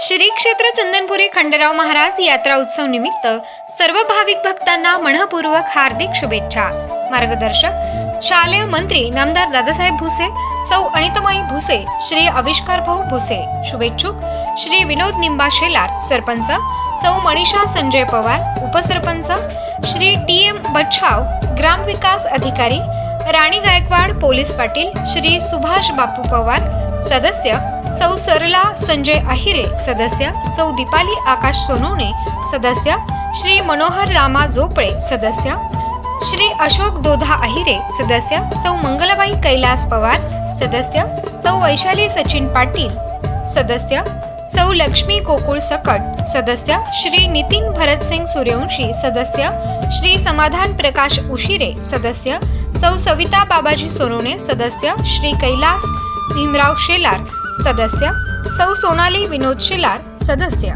श्री क्षेत्र चंदनपुरी खंडेराव महाराज यात्रा उत्सव निमित्त सर्व भाविक भक्तांना मनपूर्वक हार्दिक शुभेच्छा. मार्गदर्शक शालेय मंत्री नामदार दादासाहेब भुसे सौ अनितमाई भुसे श्री आविष्कार भाऊ भुसे. शुभेच्छुक श्री विनोद निंबा शेलार सरपंच सौ मनीषा संजय पवार उपसरपंच श्री टी एम बच्छाव ग्रामविकास अधिकारी राणी गायकवाड पोलीस पाटील श्री सुभाष बापू पवार सदस्य सौ सरला संजय अहिरे सदस्य सौ दीपाली आकाश सोनवणे सदस्य श्री मनोहर रामा जोपळे सदस्य श्री अशोक दोधा अहिरे सदस्य सौ मंगलाबाई कैलास पवार सदस्य सौ वैशाली सचिन पाटील सदस्य सौ लक्ष्मी कोकुळ सकट सदस्य श्री नितीन भरतसिंग सूर्यवंशी सदस्य श्री समाधान प्रकाश उशिरे सदस्य सौ सविता बाबाजी सोनवणे सदस्य श्री कैलास भीमराव शेलार सदस्य. सौ सोनाली विनोद शेलार सदस्य.